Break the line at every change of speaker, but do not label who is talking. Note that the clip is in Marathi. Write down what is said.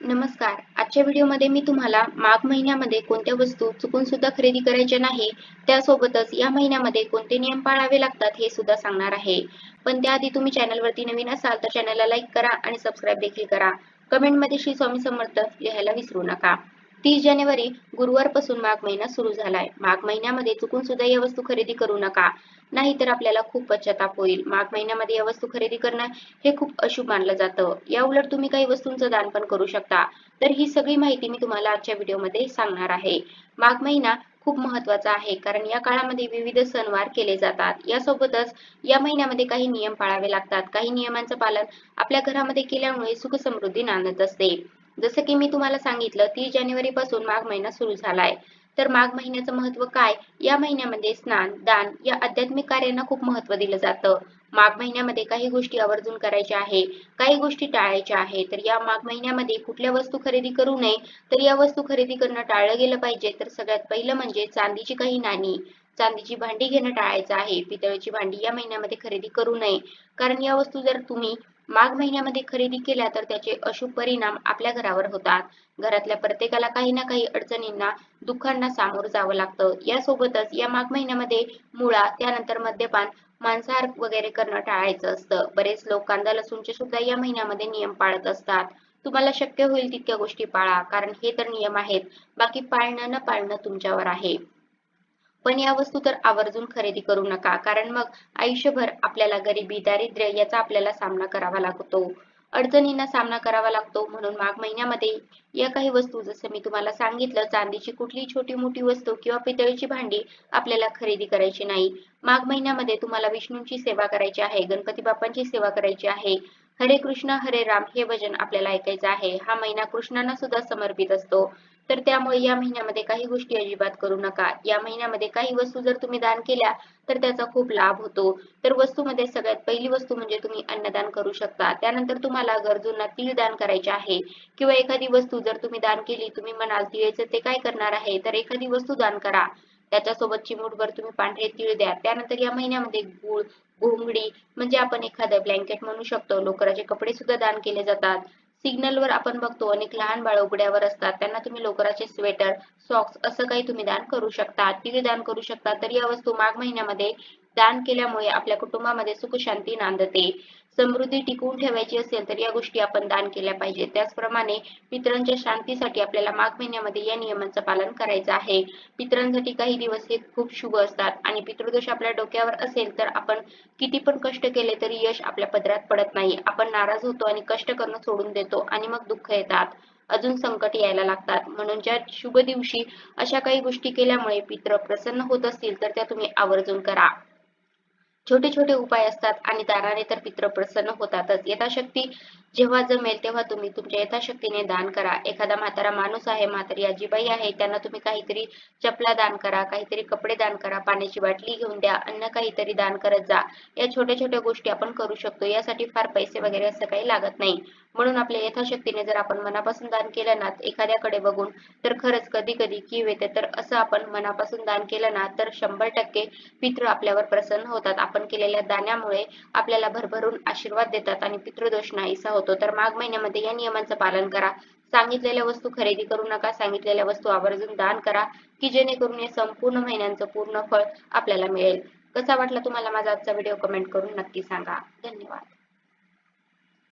नमस्कार. आजच्या व्हिडिओमध्ये मी तुम्हाला माघ महिन्यामध्ये कोणत्या वस्तू चुकून सुद्धा खरेदी करायच्या नाही त्यासोबतच या महिन्यामध्ये कोणते नियम पाळावे लागतात हे सुद्धा सांगणार आहे. पण त्याआधी तुम्ही चॅनलवरती नवीन असाल तर चॅनलला लाईक करा आणि सबस्क्राईब देखील करा. कमेंटमध्ये श्री स्वामी समर्थ लिहायला विसरू नका. तीस जानेवारी गुरुवारपासून माघ महिना सुरू झालाय. माघ महिन्यामध्ये चुकून सुद्धा या वस्तू खरेदी करू नका. नाहीतर आपल्याला खूप पश्चाताप होईल. माघ महिन्यामध्ये या वस्तू खरेदी करणं हे खूप अशुभ मानलं जातं. या उलट तुम्ही काही वस्तूंचं दान पण करू शकता. तर ही सगळी माहिती मी तुम्हाला आजच्या व्हिडिओमध्ये सांगणार आहे. माघ महिना खूप महत्त्वाचा आहे कारण या काळामध्ये विविध सणवार केले जातात. यासोबतच या महिन्यामध्ये काही नियम पाळावे लागतात. काही नियमांचं पालन आपल्या घरामध्ये केल्यामुळे सुख समृद्धी नांदत असते. जसं की मी तुम्हाला सांगितलं तीस जानेवारी पासून माघ महिना सुरू झालाय. तर माघ महिन्याचं महत्त्व काय? या महिन्यामध्ये स्नान दान या आध्यात्मिक कार्यांना खूप महत्त्व दिलं जातं. माघ महिन्यामध्ये काही गोष्टी आवर्जून करायच्या आहे काही गोष्टी टाळायच्या आहे. तर या माघ महिन्यामध्ये कुठल्या वस्तू खरेदी करू नये तर या वस्तू खरेदी करणं टाळलं गेलं पाहिजे. तर सगळ्यात पहिलं म्हणजे चांदीची काही नाणी. चांदीची भांडी घेणं टाळायचं आहे. पितळेची भांडी या महिन्यामध्ये खरेदी करू नये. कारण या वस्तू जर तुम्ही माघ महिन्यामध्ये खरेदी केल्या तर त्याचे अशुभ परिणाम आपल्या घरावर होतात. घरातल्या प्रत्येकाला काही ना काही अडचणींना दुःखांना सामोरं जावं लागतं. यासोबतच या माघ महिन्यामध्ये मुळा त्यानंतर मद्यपान मांसाहार वगैरे करणं टाळायचं असतं. बरेच लोक कांदा लसूणचे सुद्धा या महिन्यामध्ये नियम पाळत असतात. तुम्हाला शक्य होईल तितक्या गोष्टी पाळा कारण हे तर नियम आहेत. बाकी पाळणं न पाळणं तुमच्यावर आहे. पण या वस्तू तर आवर्जून खरेदी करू नका कारण मग आयुष्यभर आपल्याला गरिबी दारिद्र्य याचा आपल्याला सामना करावा लागतो. अडचणींना सामना करावा लागतो म्हणून माघ महिन्यामध्ये या काही वस्तू जसं मी तुम्हाला सांगितलं चांदीची कुठली छोटी मोठी वस्तू किंवा पितळीची भांडी आपल्याला खरेदी करायची नाही. माघ महिन्यामध्ये तुम्हाला विष्णूंची सेवा करायची आहे गणपती बाप्पांची सेवा करायची आहे हरे कृष्ण हरे राम हे भजन आपल्याला ऐकायचं आहे. हा महिना कृष्णांना सुद्धा समर्पित असतो. तर त्यामुळे या महिन्यामध्ये काही गोष्टी अजिबात करू नका. या महिन्यामध्ये काही वस्तू जर तुम्ही दान केल्या तर त्याचा खूप लाभ होतो. तर वस्तूमध्ये सगळ्यात पहिली वस्तू म्हणजे तुम्ही अन्नदान करू शकता. त्यानंतर तुम्हाला गरजूंना तीळ दान करायचे आहे. किंवा एखादी वस्तू जर तुम्ही दान केली तुम्ही म्हणाल तिळेचं ते काय करणार आहे? तर एखादी वस्तू दान करा. त्याच्यासोबत चिमूटभर तुम्ही पांढरे तीळ द्या. त्यानंतर या महिन्यामध्ये गुळ घोंगडी म्हणजे आपण एखादं ब्लँकेट म्हणू शकतो. लोकराचे कपडे सुद्धा दान केले जातात. सिग्नलवर आपण बघतो अनेक लहान बाळ उघड्यावर असतात. त्यांना तुम्ही लोकराचे स्वेटर सॉक्स असं काही तुम्ही दान करू शकता तिथे दान करू शकता तर या वस्तू माघ महिन्यामध्ये दान केल्यामुळे आपल्या कुटुंबामध्ये सुख शांती नांदते. समृद्धी टिकवून ठेवायची असेल तर या गोष्टी आपण दान केल्या पाहिजे. त्याचप्रमाणे पितरांच्या शांतीसाठी आपल्याला माघ महिन्यामध्ये या नियमांचं पालन करायचं आहे. पितरांसाठी काही दिवस हे खूप शुभ असतात आणि पितृदोष आपल्या डोक्यावर असेल तर आपण किती पण कष्ट केले तरी यश आपल्या पदरात पडत नाही. आपण नाराज होतो आणि कष्ट करणं सोडून देतो आणि मग दुःख येतात. अजून संकट यायला लागतात. म्हणून ज्या शुभ दिवशी अशा काही गोष्टी केल्यामुळे पित्र प्रसन्न होत असतील तर त्या तुम्ही आवर्जून करा. छोटे छोटे उपाय असतात आणि दाराने तर पित्र प्रसन्न होतातच. यथाशक्ती जेव्हा जमेल तेव्हा तुम्ही तुमच्या यथाशक्तीने दान करा. एखादा म्हातारा माणूस आहे म्हातारी आजीबाई आहे त्यांना तुम्ही काहीतरी चपला दान करा काहीतरी कपडे दान करा पाण्याची बाटली घेऊन द्या अन्न काहीतरी दान करत जा. या छोट्या छोट्या गोष्टी आपण करू शकतो. यासाठी फार पैसे वगैरे असं काही लागत नाही. म्हणून आपल्या यथाशक्तीने जर आपण मनापासून दान केलं ना एखाद्याकडे बघून तर खरंच कधी कधी कीव येते. तर असं आपण मनापासून दान केलं ना तर शंभर टक्के पितृ आपल्यावर प्रसन्न होतात. आपण केलेल्या दानामुळे आपल्याला भरभरून आशीर्वाद देतात आणि पितृदोष नाहीसा होतो. तर माघ महिन्यामध्ये या नियमांचं पालन करा. सांगितलेल्या वस्तू खरेदी करू नका. सांगितलेल्या वस्तू आवर्जून दान करा की जेणेकरून या संपूर्ण महिन्यांचं पूर्ण फळ आपल्याला मिळेल. कसा वाटला तुम्हाला माझा आजचा व्हिडिओ? कमेंट करून नक्की सांगा. धन्यवाद.